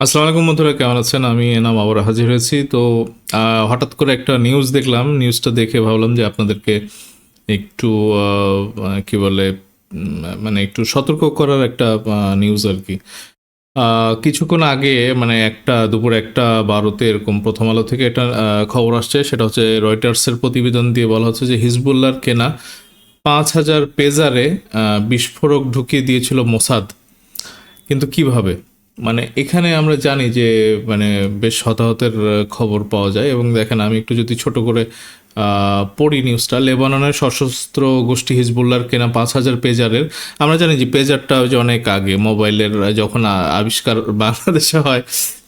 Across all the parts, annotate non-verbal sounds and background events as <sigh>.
আসসালামু আলাইকুম বন্ধুরা, কেমন আছেন? আমি এনাম আবার হাজির হয়েছি। তো হঠাৎ করে একটা নিউজ দেখলাম। নিউজটা দেখে ভাবলাম যে আপনাদেরকে একটু কি বলে মানে একটু সতর্ক করার একটা নিউজ আর কি। কিছুক্ষণ আগে মানে একটা দুপুর একটা বারোতে এরকম প্রথম আলো থেকে একটা খবর আসছে। সেটা হচ্ছে রয়টার্সের প্রতিবেদন দিয়ে বলা হচ্ছে যে হিজবুল্লাহর কেনা পাঁচ হাজার পেজারে বিস্ফোরক ঢুকিয়ে দিয়েছিল মোসাদ। কিন্তু কীভাবে? মানে এখানে আমরা জানি যে মানে বেশ হতাহতের খবর পাওয়া যায় এবং দেখেন আমি একটু যদি ছোট করে পড়ি নিউজটা লেবাননের সশস্ত্র গোষ্ঠী হিজবুল্লার কেনা পাঁচ হাজার পেজারের, আমরা জানি যে পেজারটা যে অনেক আগে মোবাইলের যখন আবিষ্কার বাংলাদেশে হয়,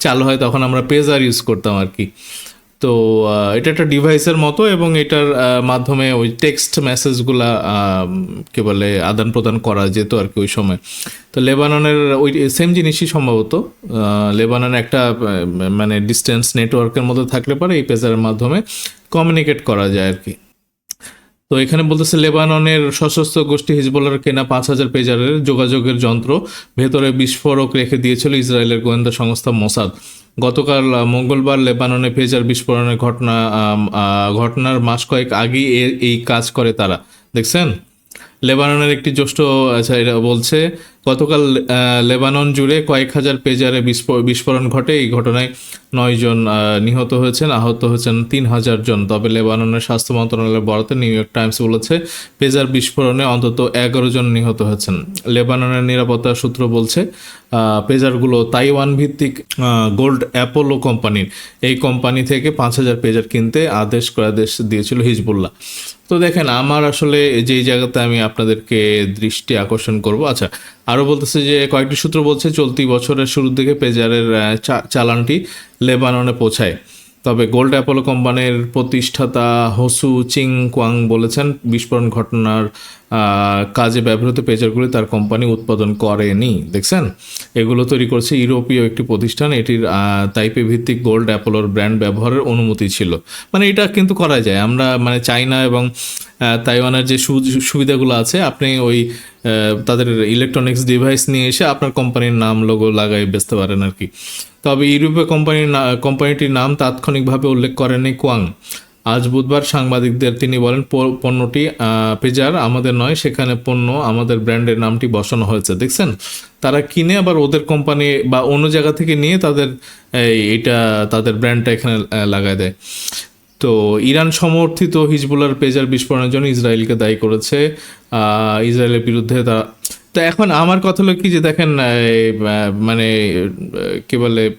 চালু হয়, তখন আমরা পেজার ইউজ করতাম আর কি। তো এটা একটা ডিভাইসের মতো এবং এটার মাধ্যমে ওই টেক্সট মেসেজগুলা কে বলে আদান প্রদান করা যেত আর কি ওই সময়। তো লেবাননের ওই সেম জিনিসই সম্ভবত। লেবানন একটা মানে ডিস্টেন্স নেটওয়ার্কের মধ্যে থাকলে পরে, এই পেজারের মাধ্যমে কমিউনিকেট করা যায় আর কি। তো এখানে বলতেছে, লেবাননের সশস্ত্র গোষ্ঠী হিজবুল্লার কেনা পাঁচ হাজার পেজারের যোগাযোগের যন্ত্র ভেতরে বিস্ফোরক রেখে দিয়েছিল ইসরায়েলের গোয়েন্দা সংস্থা মোসাদ। গতকাল মঙ্গলবার লেবাননে ফেজার বিস্ফোরণের ঘটনা ঘটনার মাস কয়েক আগেই এই কাজ করে তারা। দেখছেন? লেবাননের একটি জ্যেষ্ঠ আচ্ছা বলছে, গতকাল লেবানন জুড়ে কয়েক হাজার পেজারে বিস্ফোরণ ঘটে। এই ঘটনায় নয় জন নিহত হয়েছেন, আহত হয়েছেন তিন হাজার জন। তবে লেবাননের স্বাস্থ্য মন্ত্রণালয়ের বরাতে নিউ ইয়র্ক টাইমস বলেছে, পেজার বিস্ফোরণে অন্তত এগারো জন নিহত হয়েছেন। লেবাননের নিরাপত্তা সূত্র বলছে পেজারগুলো তাইওয়ান ভিত্তিক গোল্ড অ্যাপোলো কোম্পানির। এই কোম্পানি থেকে পাঁচ হাজার পেজার কিনতে আদেশ করে আদেশ দিয়েছিল হিজবুল্লাহ। তো দেখেন, আমার আসলে যেই জায়গাতে আমি আপনাদেরকে দৃষ্টি আকর্ষণ করব আচ্ছা আরও বলতেছে যে কয়েকটি সূত্র বলছে চলতি বছরের শুরুর দিকে পেজারের চালানটি লেবাননে পৌঁছায়। তবে গোল্ড অ্যাপোলো কোম্পানির প্রতিষ্ঠাতা হোসু চিং কোয়াং বলেছেন, বিস্ফোরণ ঘটনার কাজে ব্যবহৃত পেজারগুলি তার কোম্পানি উৎপাদন করেনি, দেখছেন? এগুলো তৈরি করছে ইউরোপীয় একটি প্রতিষ্ঠান, এটির তাইপে ভিত্তিক গোল্ড অ্যাপোলোর ব্র্যান্ড ব্যবহারের অনুমতি ছিল। মানে এটা কিন্তু করা যায়। আমরা মানে চাইনা এবং তাইওয়ানের যে সুবিধাগুলো আছে, আপনি ওই তাদের ইলেকট্রনিক্স ডিভাইস নিয়ে এসে আপনার কোম্পানির নাম লোগো লাগাই বেচতে পারেন আর কি। তবে ইউরোপীয় কোম্পানির কোম্পানিটির নাম তাৎক্ষণিকভাবে উল্লেখ করেনি কোয়াং। আজ বুধবার সাংবাদিকদের তিনি বলেন, "প- পণ্যটি পেজার আমাদের নয়, সেখানে পণ্য আমাদের ব্র্যান্ডের নামটি বসানো হয়েছে। দেখছেন? তারা কিনে আবার ওদের কোম্পানি বা অন্য জায়গা থেকে নিয়ে তাদের, এই, এটা, তাদের ব্র্যান্ডটা এখানে লাগায় দেয়। তো ইরান সমর্থিত হিজবুলার পেজার বিস্ফোরণের জন্য ইসরায়েলকে দায়ী করেছে। ইসরায়েলের বিরুদ্ধে তারা তো এখন আমার কথা হলো কি যে দেখেন মানে কি বলে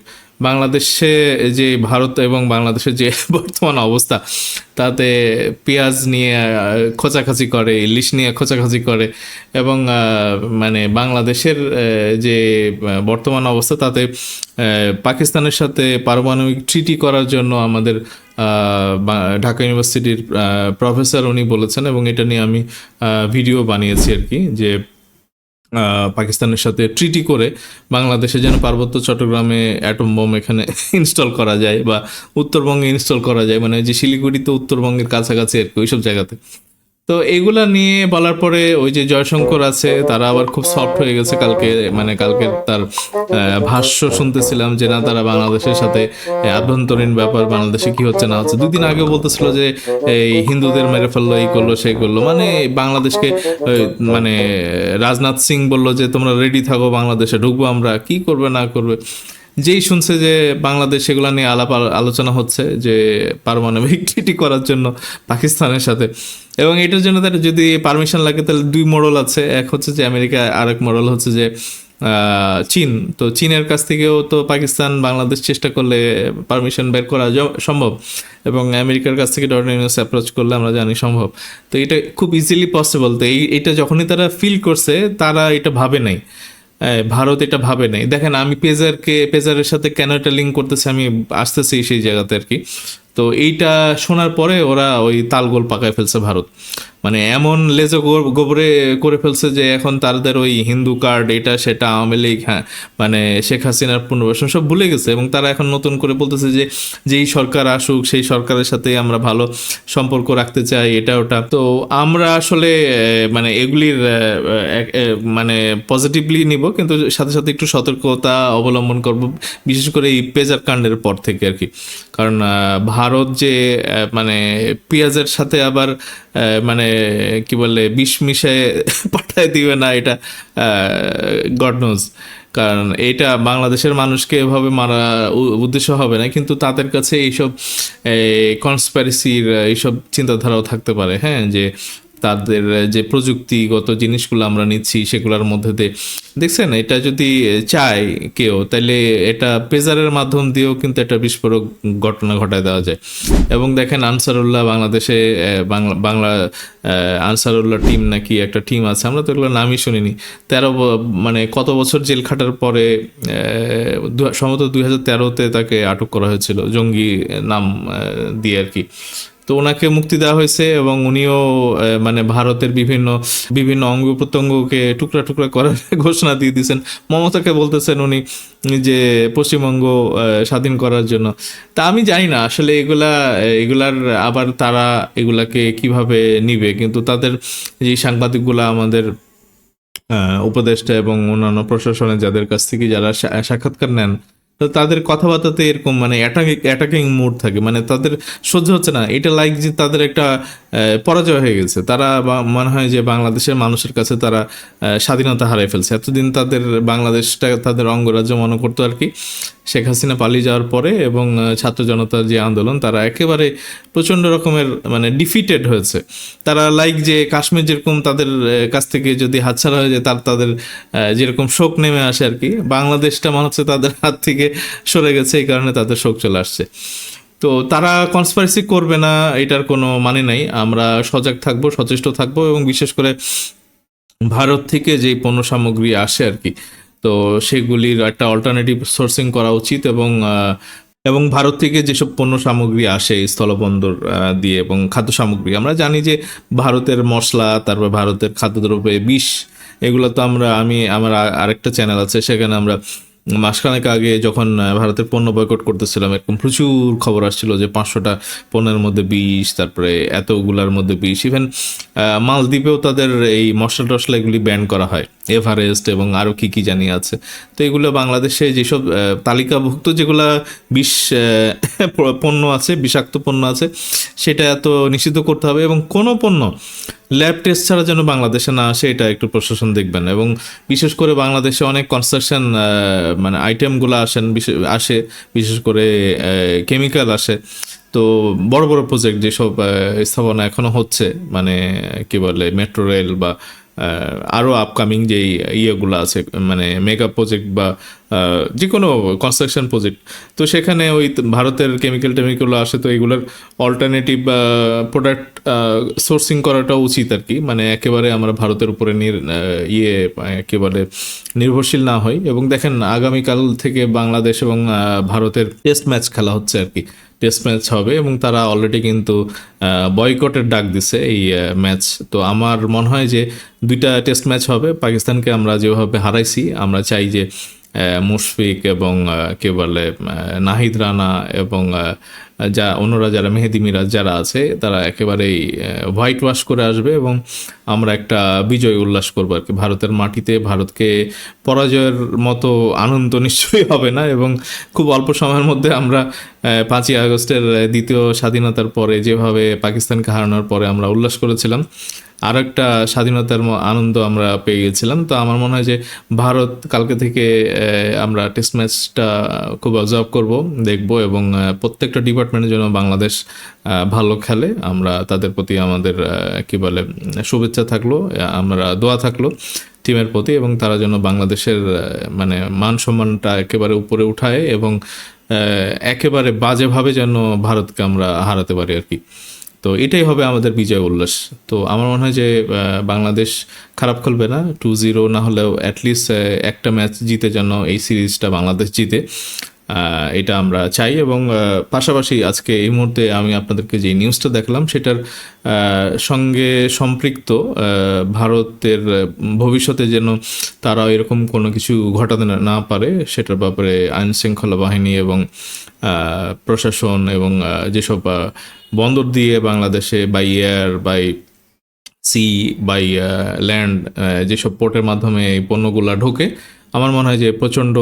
বাংলাদেশে যে ভারত এবং বাংলাদেশের যে <laughs> বর্তমান অবস্থা, তাতে পেঁয়াজ নিয়ে খোঁচাখাচি করে, ইলিশ নিয়ে খোঁচাখাচি করে এবং মানে বাংলাদেশের যে বর্তমান অবস্থা, তাতে পাকিস্তানের সাথে পারমাণবিক ট্রিটি করার জন্য আমাদের ঢাকা ইউনিভার্সিটির প্রফেসর উনি বলেছেন এবং এটা নিয়ে আমি ভিডিও বানিয়েছি আর কি, যে পাকিস্তানের সাথে ট্রিটি করে বাংলাদেশে যেন পার্বত্য চট্টগ্রামে অ্যাটম বোম এখানে <laughs> ইনস্টল করা যায় বা উত্তরবঙ্গে ইনস্টল করা যায়। মানে যে শিলিগুড়ি তো উত্তরবঙ্গের কাছাকাছি আর কি, ওইসব জায়গাতে। তো এগুলা নিয়ে বলার পরে ওই যে জয়শঙ্কর আছে, তারা আবার খুব সফট হয়ে গেছে কালকে মানে কালকে তার ভাষ্য শুনতেছিলাম যে না, তারা বাংলাদেশের সাথে আভ্যন্তরীণ ব্যাপার, বাংলাদেশে কি হচ্ছে না হচ্ছে। দুদিন আগে বলতেছিল যে, এই হিন্দুদের মেরে ফেলল, এই করল, সেই করল। মানে বাংলাদেশকে মানে রাজনাথ সিং বলল যে, তোমরা রেডি থাকো, বাংলাদেশে ঢুকবো আমরা, কি করবে, না করবে? যেই শুনছে যে বাংলাদেশ সেগুলো নিয়ে আলাপ আলোচনা হচ্ছে যে পারমাণবিক <laughs> ট্রিটি করার জন্য পাকিস্তানের সাথে। এবং এটার জন্য তার যদি পারমিশন লাগে, তাহলে দুই মডেল আছে। এক হচ্ছে যে আমেরিকা আরেক মডেল হচ্ছে যে চীন। তো চীনের কাছ থেকেও তো পাকিস্তান, বাংলাদেশ চেষ্টা করলে পারমিশন বের করা সম্ভব। এবং আমেরিকার কাছ থেকে ইউনিভার্স অ্যাপ্রোচ করলে আমরা জানি সম্ভব। তো এটা খুব ইজিলি পসিবল তো এই এটা যখনই তারা ফিল করছে, তারা এটা ভাবে নাই। ভারত এটা ভাবে নাই। দেখেন, আমি পেজারকে পেজারের সাথে কেন এটা লিঙ্ক করতেছি, আমি আসতেছি সেই জায়গাতে আর কি। তো এইটা শোনার পরে ওরা ওই তালগোল পাকায় ফেলছে ভারত। মানে এমন লেজো গোবরে করে ফেলছে যে এখন তাদের ওই হিন্দু কার্ড এটা সেটা আওয়ামী লীগ হ্যাঁ মানে শেখ হাসিনার পুনর্বাসন সব ভুলে গেছে এবং তারা এখন নতুন করে বলতেছে যে যেই সরকার আসুক সেই সরকারের সাথে আমরা ভালো সম্পর্ক রাখতে চাই এটা ওটা। তো আমরা আসলে মানে এগুলির মানে পজিটিভলি নিব কিন্তু সাথে সাথে একটু সতর্কতা অবলম্বন করব বিশেষ করে এই পেজার কাণ্ডের পর থেকে আর কি। কারণ আহ, ভারত যে মানে পেঁয়াজের সাথে আবার মানে কি বলে, বিষ মিশায় <laughs> পাঠায় দিবে না, এটা গড নোজ কারণ এটা বাংলাদেশের মানুষকে এভাবে মারা উদ্দেশ্য হবে না, কিন্তু তাদের কাছে এইসব কনসপ্যারিসির এইসব চিন্তাধারাও থাকতে পারে। হ্যাঁ যে তাদের যে প্রযুক্তিগত জিনিসগুলো আমরা নিচ্ছি সেগুলোর মধ্যে দেখছেন, এটা যদি চায় কেউ তাহলে এটা পেজারের মাধ্যম দিয়েও কিন্তু একটা বিস্ফোরক ঘটনা ঘটায় দেওয়া যায়। এবং দেখেন, আনসারুল্লাহ বাংলাদেশে বাংলা বাংলা আনসারুল্লাহ টিম নাকি একটা টিম আছে, আমরা তো এগুলো নামই শুনিনি। তেরো মানে কত বছর জেল খাটার পরে সম্ভবত দুই হাজার তেরোতে তাকে আটক করা হয়েছিল, জঙ্গি নাম দিয়ে আর কি। তো ওনাকে মুক্তি দেওয়া হয়েছে এবং উনিও মানে ভারতের বিভিন্ন বিভিন্ন অঙ্গ প্রত্যঙ্গকে টুকরা টুকরা করার <laughs> ঘোষণা দিয়ে দিয়েছেন। মমতাকে বলতেছেন উনি যে পশ্চিমবঙ্গ স্বাধীন করার জন্য। তা আমি জানি না, আসলে এগুলা এগুলার আবার তারা এগুলাকে কীভাবে নিবে? কিন্তু তাদের যে সাংবাদিকগুলা আমাদের উপদেষ্টা এবং অন্যান্য প্রশাসনের যাদের কাছ থেকে যারা সাক্ষাৎকার নেন তো তাদের কথাবার্তাতে এরকম মানে অ্যাটাকিং অ্যাটাকিং মুড থাকে। মানে তাদের সহ্য হচ্ছে না। এটা লাইক যে তাদের একটা পরাজয় হয়ে গেছে। তারা মনে হয় যে বাংলাদেশের মানুষের কাছে তারা স্বাধীনতা হারিয়ে ফেলছে। এতদিন তাদের বাংলাদেশটা তাদের অঙ্গরাজ্য মনে করতো আর কি। শেখ হাসিনা পালিয়ে যাওয়ার পরে এবং ছাত্র জনতার যে আন্দোলন, তারা একেবারে প্রচণ্ড রকমের মানে ডিফিটেড হয়েছে। তারা লাইক যে কাশ্মীর যেরকম তাদের কাছ থেকে যদি হাতছাড়া হয়ে যায়, তার, তাদের যেরকম শোক নেমে আসে আর কি। বাংলাদেশটা মনে হচ্ছে তাদের হাত থেকে সরে গেছে, এই কারণে তাদের শোক চলে আসছে। তো তারা কনসপারেসি করবে না, এটার কোনো মানে নাই। আমরা সজাগ থাকব, সচেষ্ট থাকব এবং বিশেষ করে ভারত থেকে যেই পণ্য সামগ্রী আসে আর কি, তো সেগুলির একটা অল্টারনেটিভ সোর্সিং করা উচিত এবং এবং ভারত থেকে যেসব পণ্য সামগ্রী আসে স্থলবন্দর দিয়ে এবং খাদ্য সামগ্রী আমরা জানি যে ভারতের মশলা, তারপর ভারতের খাদ্যদ্রব্যে বিষ, এগুলো তো আমরা, আমি, আমার আরেকটা চ্যানেল আছে, সেখানে আমরা মাসখানেক আগে যখন ভারতের পণ্য বয়কট করতেছিলাম, এরকম প্রচুর খবর আসছিল যে পাঁচশোটা পণ্যের মধ্যে বিষ তারপরে এতগুলার মধ্যে বিষ ইভেন মালদ্বীপেও তাদের এই মশলা টশলা এগুলি ব্যান করা হয়। এভারেস্ট এবং আরও কী কী জানি আছে। তো এগুলো বাংলাদেশে যেসব তালিকাভুক্ত যেগুলা বিষ পণ্য আছে, বিষাক্ত পণ্য আছে, সেটা এত নিষিদ্ধ করতে হবে এবং কোনো পণ্য ল্যাব টেস্ট ছাড়া যেন বাংলাদেশে না আসে, এটা একটু প্রশাসন দেখবেন। এবং বিশেষ করে বাংলাদেশে অনেক কনস্ট্রাকশন মানে আইটেমগুলো আসেন আসে, বিশেষ করে কেমিক্যাল আসে। তো বড় বড় প্রজেক্ট যেসব স্থাপনা এখনও হচ্ছে মানে কি বলে মেট্রো রেল বা আরও আপকামিং যেই ইয়েগুলো আছে মানে মেগা প্রজেক্ট বা যে কোনো কনস্ট্রাকশন প্রজেক্ট তো সেখানে ওই ভারতের কেমিক্যাল টেমিক্যালগুলো আসে, তো এগুলোর অল্টারনেটিভ প্রোডাক্ট সোর্সিং করাটা উচিত আর কি। মানে একেবারে আমরা ভারতের উপরে ইয়ে একেবারে নির্ভরশীল না হই। এবং দেখেন, আগামীকাল থেকে বাংলাদেশ এবং ভারতের টেস্ট ম্যাচ খেলা হচ্ছে আর কি। টেস্ট ম্যাচ হবে এবং তারা অলরেডি কিন্তু বয়কটের ডাক দিছে এই ম্যাচ তো আমার মনে হয় যে দুইটা টেস্ট ম্যাচ হবে। পাকিস্তানকে আমরা যেভাবে হারাইছি, আমরা চাই যে মুশফিক এবং কে বলে নাহিদ রানা এবং যা অন্যরা যারা মেহেদি মিরাজ যারা আছে, তারা একেবারেই হোয়াইট ওয়াশ করে আসবে এবং আমরা একটা বিজয় উল্লাস করব আর কি। ভারতের মাটিতে ভারতকে পরাজয়ের মতো আনন্দ নিশ্চয়ই হবে না এবং খুব অল্প সময়ের মধ্যে আমরা পাঁচই আগস্টের দ্বিতীয় স্বাধীনতার পরে যেভাবে পাকিস্তানকে হারানোর পরে আমরা উল্লাস করেছিলাম আর একটা স্বাধীনতার আনন্দ আমরা পেয়ে গেছিলাম। তো আমার মনে হয় যে ভারত কালকে থেকে আমরা টেস্ট ম্যাচটা খুব অবজার্ভ করব, দেখব এবং প্রত্যেকটা প্রত্যেকটা ডিপার্টমেন্টের জন্য বাংলাদেশ ভালো খেলে। আমরা তাদের প্রতি আমাদের কি বলে, শুভেচ্ছা থাকল আমরা দোয়া থাকল টিমের প্রতি এবং তারা যেন বাংলাদেশের মানে মান সম্মানটা একেবারে উপরে উঠায় এবং একেবারে বাজেভাবে যেন ভারতকে আমরা হারাতে পারি আর কি। তো এটাই হবে আমাদের বিজয় উল্লাস। তো আমার মনে হয় যে বাংলাদেশ খারাপ খেলবে না টু জিরো না হলেও অ্যাটলিস্ট একটা ম্যাচ জিতে যেন এই সিরিজটা বাংলাদেশ জিতে। এটা আমরা চাই এবং পাশাপাশি আজকে এই মুহূর্তে আমি আপনাদেরকে যে নিউজটা দেখলাম সেটার সঙ্গে সম্পৃক্ত ভারতের ভবিষ্যতে যেন তারা এরকম কোনো কিছু ঘটাতে না- পারে সেটার ব্যাপারে আইন শৃঙ্খলা বাহিনী এবং প্রশাসন এবং যেসব বন্দর দিয়ে বাংলাদেশে by air by sea by land যেসব পোর্টের মাধ্যমে এই পণ্যগুলা ঢোকে আমার মনে হয় যে প্রচণ্ড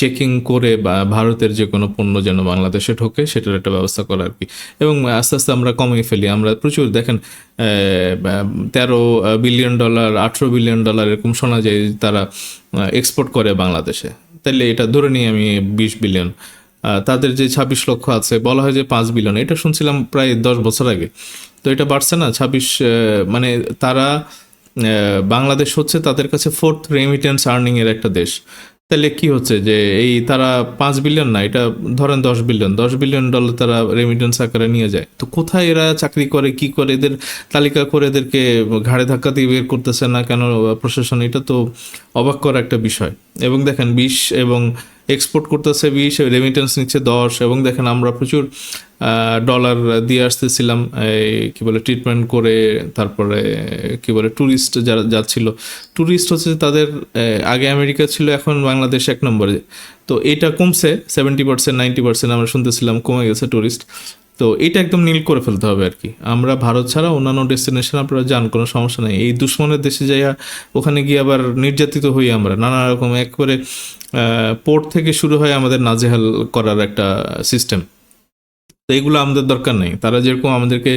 চেকিং করে বা ভারতের যে কোনো পণ্য যেন বাংলাদেশে ঢোকে, সেটার একটা ব্যবস্থা করা আর কি। এবং আস্তে আস্তে আমরা কমিয়ে ফেলি। আমরা প্রচুর, দেখেন তেরো বিলিয়ন ডলার আঠেরো বিলিয়ন ডলার এরকম শোনা যায় তারা এক্সপোর্ট করে বাংলাদেশে। তাহলে এটা ধরে নিই আমি বিশ বিলিয়ন তাদের যে ছাব্বিশ লক্ষ আছে, বলা হয় যে পাঁচ বিলিয়ন এটা শুনছিলাম প্রায় দশ বছর আগে। তো এটা বাড়ছে না? ছাব্বিশ মানে তারা বাংলাদেশ হচ্ছে তাদের কাছে ফোর্থ রেমিটেন্স আর্নিং এর একটা দেশ। তাহলে কি হচ্ছে যে এই তারা পাঁচ বিলিয়ন না, এটা ধরেন দশ বিলিয়ন দশ বিলিয়ন ডলার তারা রেমিটেন্স আকারে নিয়ে যায়। তো কোথায় এরা চাকরি করে, কি করে, এদের তালিকা করে এদেরকে ঘাড়ে ধাক্কা দিয়ে বের করতেছে না কেন প্রশাসন, এটা তো অবাক করা একটা বিষয়। এবং দেখেন বিশ এবং এক্সপোর্ট করতেছে বিশ রেমিটেন্স নিচ্ছে দশ, এবং দেখেন আমরা প্রচুর ডলার দিয়ে আসতেছিলাম, এই কি বলে ট্রিটমেন্ট করে, তারপরে, কি বলে ট্যুরিস্ট যারা যাচ্ছিল। ট্যুরিস্ট হচ্ছে তাদের আগে আমেরিকা ছিল, এখন বাংলাদেশ এক নম্বরে। তো এটা কমছে সেভেন্টি পার্সেন্ট নাইনটি পার্সেন্ট আমরা শুনতেছিলাম, কমে গেছে ট্যুরিস্ট তো এটা একদম নীল করে ফেলতে হবে আর কি। আমরা ভারত ছাড়া অন্যান্য ডেস্টিনেশন আপনারা যান, কোনো সমস্যা নেই। এই দুশ্মনের দেশে যাইয়া ওখানে গিয়ে আবার নির্যাতিত হই আমরা, নানা রকম, একবারে পোর্ট থেকে শুরু হয় আমাদের নাজেহাল করার একটা সিস্টেম তো এগুলো আমাদের দরকার নেই। তারা যেরকম আমাদেরকে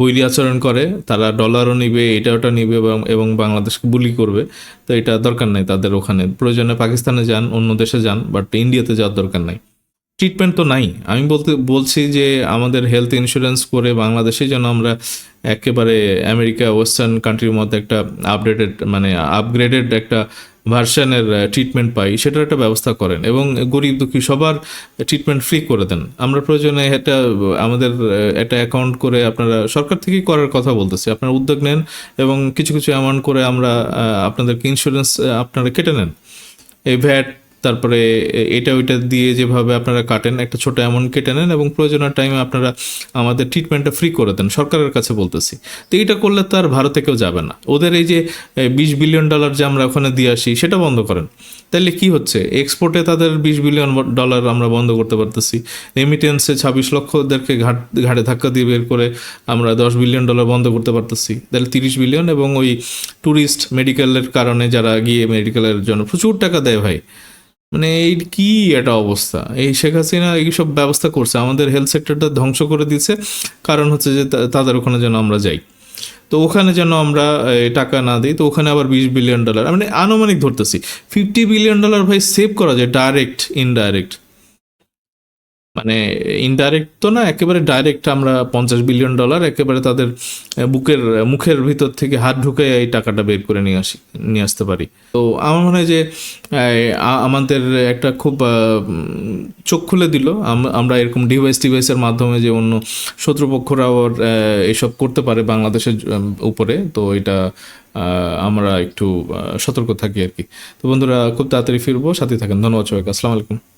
বৈরী আচরণ করে, তারা ডলারও নিবে এটা ওটা নিবে এবং বাংলাদেশকে বুলি করবে, তো এটা দরকার নেই তাদের ওখানে। প্রয়োজনে পাকিস্তানে যান, অন্য দেশে যান বাট ইন্ডিয়াতে যাওয়ার দরকার নাই। ট্রিটমেন্ট তো নাই। আমি বলতে, বলছি যে আমাদের হেলথ ইন্স্যুরেন্স করে বাংলাদেশে যেন আমরা একেবারে আমেরিকা ওয়েস্টার্ন কান্ট্রির মধ্যে একটা আপডেটেড মানে আপগ্রেডেড একটা ভার্সনের ট্রিটমেন্ট পাই, সেটার একটা ব্যবস্থা করেন এবং গরিব দুঃখী সবার ট্রিটমেন্ট ফ্রি করে দেন। আমরা প্রয়োজনে এটা আমাদের একটা অ্যাকাউন্ট করে আপনারা, সরকার থেকেই করার কথা বলতেছি। আপনারা উদ্যোগ নেন এবং কিছু কিছু অ্যামাউন্ট করে আমরা আপনাদেরকে ইন্স্যুরেন্স আপনারা কেটে নেন। এই ভ্যাট তারপরে এটা ওইটা দিয়ে যেভাবে আপনারা কাটেন, একটা ছোট অ্যামাউন্ট কেটে নেন এবং প্রয়োজনের টাইমে আপনারা আমাদের ট্রিটমেন্টটা ফ্রি করে দেন, সরকারের কাছে বলতেছি। তো এইটা করলে তো আর ভারতে কেউ যাবে না। ওদের এই যে বিশ বিলিয়ন ডলার যে আমরা ওখানে দিয়ে আসি, সেটা বন্ধ করেন। তাহলে কি হচ্ছে? এক্সপোর্টে তাদের বিশ বিলিয়ন ডলার আমরা বন্ধ করতে পারতেছি। রেমিটেন্সে ছাব্বিশ লক্ষ ওদেরকে ঘাট, ঘাড়ে ধাক্কা দিয়ে বের করে আমরা দশ বিলিয়ন ডলার বন্ধ করতে পারতেছি। তাহলে তিরিশ বিলিয়ন এবং ওই ট্যুরিস্ট মেডিকেলের কারণে যারা গিয়ে মেডিকেলের জন্য প্রচুর টাকা দেয় ভাই। মানে এই কি এটা অবস্থা? এই শেখ হাসিনা এইসব ব্যবস্থা করছে, আমাদের হেলথ সেক্টরটা ধ্বংস করে দিচ্ছে কারণ হচ্ছে যে তাদের ওখানে যেন আমরা যাই। তো ওখানে যেন আমরা টাকা না দিই, তো ওখানে আবার বিশ বিলিয়ন ডলার মানে আনুমানিক ধরতেছি ফিফটি বিলিয়ন ডলার ভাই সেভ করা যায় ডাইরেক্ট ইনডাইরেক্ট মানে ইনডাইরেক্ট তো না, একেবারে ডাইরেক্ট আমরা পঞ্চাশ বিলিয়ন ডলার একেবারে তাদের বুকের মুখের ভিতর থেকে হাত ঢুকে এই টাকাটা বের করে নিয়ে আসি, নিয়ে আসতে পারি। তো আমার মনে হয় যে আমাদের একটা খুব চোখ খুলে দিল। আম- আমরা এরকম ডিভাইস ডিভাইসের মাধ্যমে যে অন্য শত্রুপক্ষরাও এসব করতে পারে বাংলাদেশের উপরে, তো এটা আমরা একটু সতর্ক থাকি আর কি। তো বন্ধুরা, খুব তাড়াতাড়ি ফিরবো সাথে থাকেন। ধন্যবাদ সবাইকে। আসসালামু আলাইকুম।